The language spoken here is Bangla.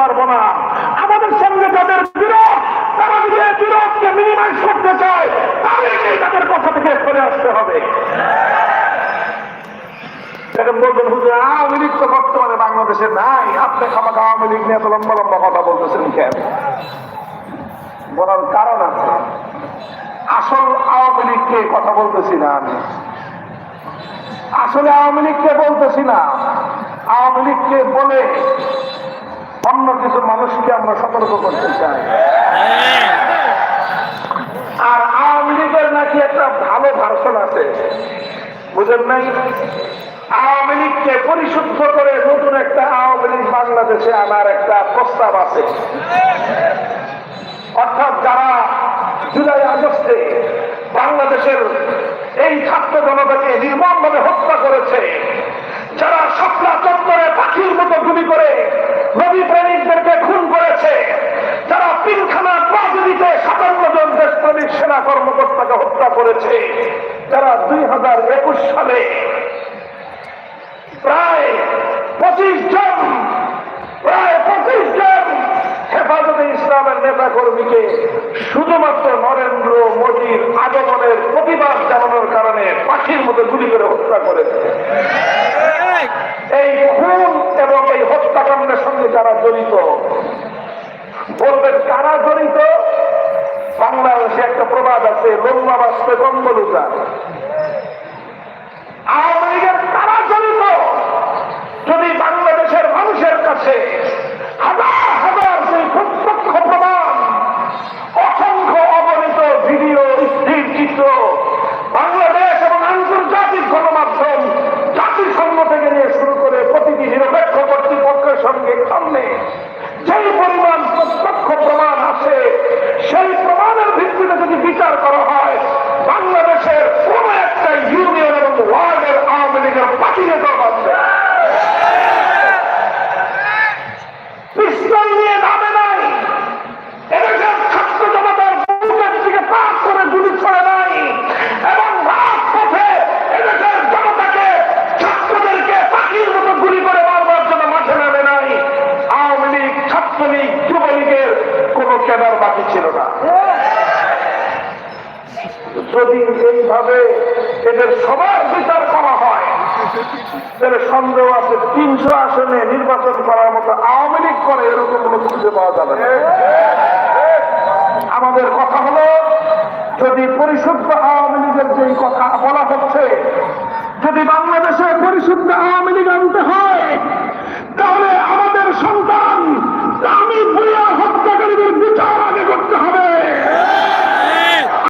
পারব না। আমাদের সঙ্গে যাদের বিরোধ, তারা বিরোধকে মিনিমাইজ করতে চায়, তাদেরকেই তাদের কথা থেকে সরে আসতে হবে। বলার কারণ আছে। আসল আওয়ামী লীগকে কথা বলতেছি না আসলে আওয়ামী বলতেছি না। আওয়ামী লীগকে বলে আমরা সতর্ক করতে চাই। আর আওয়ামী লীগের নাকি একটা ভালো ভার্সন আছে। বুঝেন নাই? আওয়ামী লীগকে পরিশুদ্ধ করে নতুন একটা আওয়ামী লীগ বাংলাদেশে আনার একটা প্রস্তাব আছে। অর্থাৎ যারা জুলাই আগস্টে বাংলাদেশের এই ছাত্র জনতাকে নির্মমভাবে হত্যা করেছে, যারা স্বপ্না চত্বরে পাখির মতো গুলি করে কর্মকর্তাকে হত্যা করেছে। যারা দুই হাজার একুশ সালে প্রায় পঁচিশ জন, প্রায় পঁচিশ জন হেফাজতে ইসলামের নেতা কর্মীকে শুধুমাত্র নরেন্দ্র মোদীর আগমনের প্রতিবাদ জানানোর কারণে পাখির মতো গুলি করে হত্যা করেছে। এই খুন এবং এই হত্যাকাণ্ডের সঙ্গে যারা জড়িত, বলবেন কারা জড়িত? প্রবাদ আছে লম্বা বাঁচতে কম্বল আওয়ামী লীগের কারা জড়িত যদি বাংলাদেশের মানুষের কাছে হাজার হাজার সেই প্রত্যক্ষ প্রমাণ অসংখ্য অগণিত ভিডিও স্থির চিত্র বাংলাদেশ এবং আন্তর্জাতিক গণমাধ্যম জাতিসংঘ থেকে নিয়ে শুরু করে প্রতিটি নিরপেক্ষ কর্তৃপক্ষের সঙ্গে সামনে যেই পরিমাণ প্রত্যক্ষ প্রমাণ আছে সেই প্রমাণের ভিত্তিতে যদি বিচার করা হয় বাংলাদেশের কোন একটা ইউনিয়ন এবং ওয়ার্ল্ডের আওয়ামী লীগের পার্টি নেতা আছে পিস্তল নিয়ে নামে নাই এদেশের ছাত্র জনতার বুকের দিকে পাস করে গুলি ছড়ে নাই এবং রাজপথে এদেশের জনতাকে ছাত্রদেরকে পাখির মতো গুলি করে মারবার জন্য মাঠে নামে নাই আওয়ামী লীগ ছাত্রলীগ যুবলীগের কোনো কেনার বাকি ছিল না? যদি এইভাবে এদের সবার বিচার করা হয়, তাহলে সন্দেহ আছে তিনশো আসনে নির্বাচন করার মতো আওয়ামী লীগ করে এরকম কোনো খুঁজে পাওয়া যাবে আমাদের কথা হলো, যদি পরিশুদ্ধ আওয়ামী লীগের যে কথা বলা হচ্ছে, যদি বাংলাদেশে পরিশুদ্ধ আওয়ামী লীগ আনতে হয়